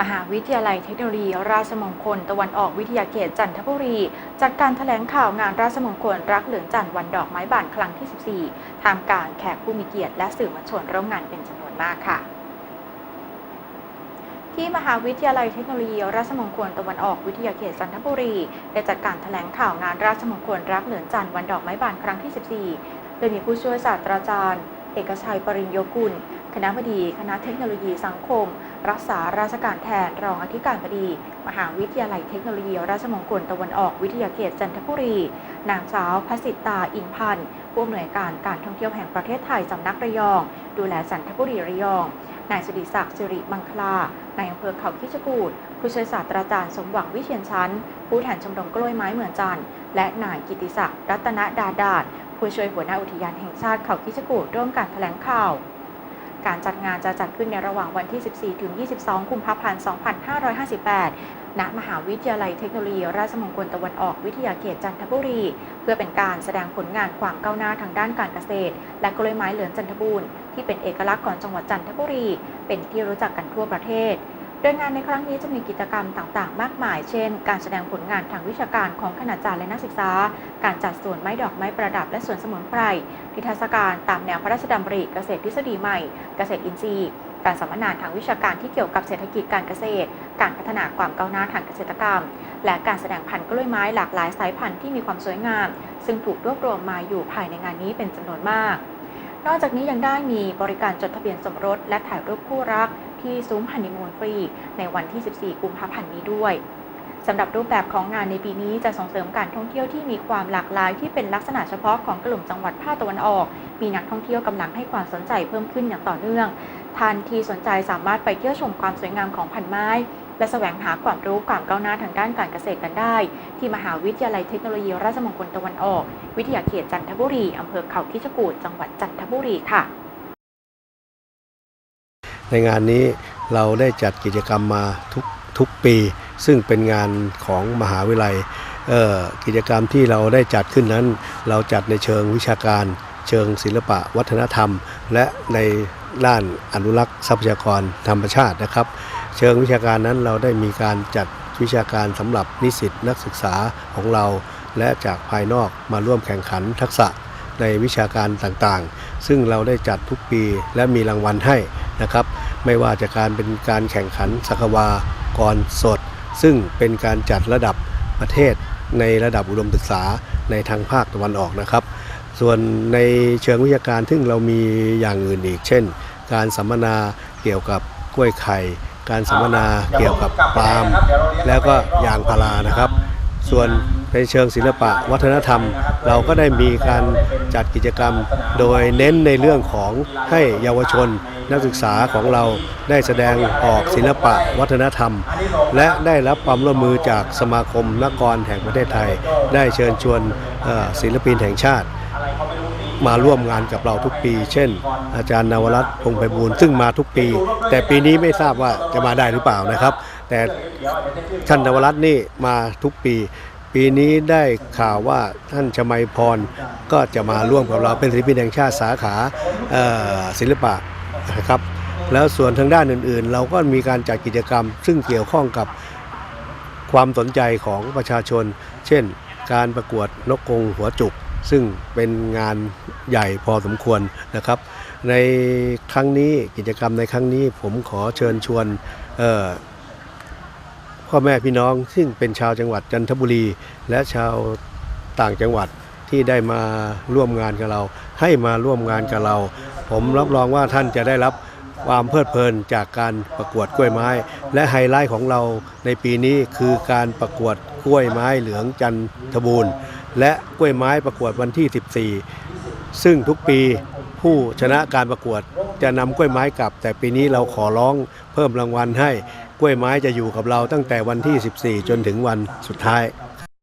มหาวิทยาลัยเทคโนโลยีราชมงคล ตะวันออกวิทยาเขตจันทบุรี จัดการแถลงข่าวงานราชมงคลรักเหลืองจันทร์วันดอกไม้บานครั้งที่ 14 ทามการแขกผู้มีเกียรติและสื่อมวลชนร่วมงานเป็นจำนวนมากค่ะที่มหาวิทยาลัยเทคโนโลยี ราชมงคลตะวันออกวิทยาเขตจันทบุรี ได้จัดการแถลงข่าวงานราชมงคลรักเหลืองจันทร์วันดอกไม้บานครั้งที่ 14 โดยมีผู้ช่วยศาสตราจารย์ เอกชัยปริญโยกุล ณะบดีคณะเทคโนโลยีสังคม รักษาราชการแทนรองอธิการบดี มหาวิทยาลัยเทคโนโลยีราชมงคลตะวันออกวิทยาเขตจันทบุรี นางสาวพสิตาอินพันธ์ผู้อำนวยการการท่องเที่ยวแห่งประเทศไทยสำนักระยอง ดูแลจันทบุรีระยองนายสุดิศักดิ์สิริมังคลา นายอำเภอเขาคิชกูดผู้ช่วยศาสตราจารย์สมหวังวิเชียนชั้น ผู้แทนชมรมกล้วยไม้เหมือนจันทร์และนายกิติศักดิ์รัตนดาดาษผู้ช่วยหัวหน้าอุทยานแห่งชาติเขาคิชกูดร่วมการแถลงข่าว การจัดงานจะจัดขึ้นในระหว่างวันที่ 14 ถึง 22 กุมภาพันธ์ 2558 ณ มหาวิทยาลัยเทคโนโลยีราชมงคลตะวันออกวิทยาเขตจันทบุรี เพื่อเป็นการแสดงผลงานความก้าวหน้าทางด้านการเกษตร และกล้วยไม้เหลืองจันทบูรณ์ที่เป็นเอกลักษณ์ของจังหวัดจันทบุรี เป็นที่รู้จักกันทั่วประเทศ โดยงานในครั้งนี้จะมีกิจกรรมต่างๆ มากมาย เช่น การแสดงผลงานทางวิชาการของคณาจารย์และนักศึกษา การจัดสวนไม้ดอกไม้ประดับและสวนสมุนไพร นิทรรศการตามแนวพระราชดำริเกษตรทฤษฎีใหม่ เกษตรอินทรีย์ การสัมมนาทางวิชาการที่เกี่ยวกับเศรษฐกิจการเกษตร การพัฒนาความก้าวหน้าทางเกษตรกรรม และการแสดงพันธุ์กล้วยไม้หลากหลายสายพันธุ์ที่มีความสวยงาม ซึ่งถูกรวบรวมมาอยู่ภายในงานนี้เป็นจำนวนมาก นอกจากนี้ยังได้มีบริการจดทะเบียนสมรส และถ่ายรูปคู่รัก ที่ซุ้มฮันนีมูนฟรีในวันที่ 14 กุมภาพันธ์นี้ด้วยสำหรับรูปแบบของงานในปีนี้จะส่งเสริมการท่องเที่ยวที่มีความหลากหลายที่เป็นลักษณะเฉพาะของกลุ่มจังหวัดภาคตะวันออก มีนักท่องเที่ยวกำลังให้ความสนใจเพิ่มขึ้นอย่างต่อเนื่อง ท่านที่สนใจสามารถไปเที่ยวชมความสวยงามของพันไม้ และแสวงหาความรู้ความก้าวหน้าทางด้านการเกษตรกันได้ ที่มหาวิทยาลัยเทคโนโลยีราชมงคลตะวันออก วิทยาเขตจันทบุรีอำเภอเขาคิชกูฏจังหวัดจันทบุรีค่ะ ในงานนี้เราได้จัดกิจกรรมมาทุกทุกปี ซึ่งเป็นงานของมหาวิทยาลัยกิจกรรมที่เราได้จัดขึ้นนั้น เราจัดในเชิงวิชาการ เชิงศิลปะ วัฒนธรรม และในด้านอนุรักษ์ทรัพยากรธรรมชาตินะครับ เชิงวิชาการนั้นเราได้มีการจัดวิชาการสำหรับนิสิตนักศึกษาของเรา และจากภายนอกมาร่วมแข่งขันทักษะ ในวิชาการต่างๆ ซึ่งเราได้จัดทุกปีและมีรางวัลให้นะครับ ไม่ว่าจะการเป็นการแข่งขันสักวากรสด ซึ่งเป็นการจัดระดับประเทศในระดับอุดมศึกษาในทางภาคตะวันออกนะครับ ส่วนในเชิงวิชาการซึ่งเรามีอย่างอื่นอีก เช่น การสัมมนาเกี่ยวกับกล้วยไข่ การสัมมนาเกี่ยวกับปาล์มแล้วก็ยางพารานะครับ ส่วน ในเชิงศิลปะวัฒนธรรม เราก็ได้มีการจัดกิจกรรม โดยเน้นในเรื่องของให้เยาวชน นักศึกษาของเราได้แสดงออกศิลปะวัฒนธรรม และได้รับความร่วมมือจากสมาคมนักกรแห่งประเทศไทย ได้เชิญชวนศิลปินแห่งชาติมาร่วมงานกับเราทุกปี เช่น อาจารย์นวรัตน์พงไพบูลย์ซึ่งมาทุกปี แต่ปีนี้ไม่ทราบว่าจะมาได้หรือเปล่านะครับ แต่ท่านนวรัตน์นี่มาทุกปี ปีนี้ได้ข่าวว่าท่านชมัยพรก็จะมาร่วมกับเราเป็นศิลปินแห่งชาติสาขาศิลปะนะครับแล้วส่วนทางด้านอื่นๆ เราก็มีการจัดกิจกรรม ซึ่งเกี่ยวข้องกับความสนใจของประชาชน เช่น การประกวดนกกงหัวจุก ซึ่งเป็นงานใหญ่พอสมควรนะครับ ในครั้งนี้กิจกรรมในครั้งนี้ผมขอเชิญชวนเพ่อแม่พี่น้องซึ่งเป็นชาวจังหวัดจันทบุรี และชาวต่างจังหวัดที่ได้มาร่วมงานกับเรา ให้มาร่วมงานกับเรา ผมรับรองว่าท่านจะได้รับความเพลิดเพลินจากการประกวดกล้วยไม้ และไฮไลท์ของเราในปีนี้คือการประกวดกล้วยไม้เหลืองจันทบูรณ์ และกล้วยไม้ประกวดวันที่ 14 ซึ่งทุกปีผู้ชนะการประกวด จะนำกล้วยไม้กลับ แต่ปีนี้เราขอร้องเพิ่มรางวัลให้กล้วยไม้จะอยู่กับเราตั้งแต่วันที่ 14 จนถึงวันสุดท้าย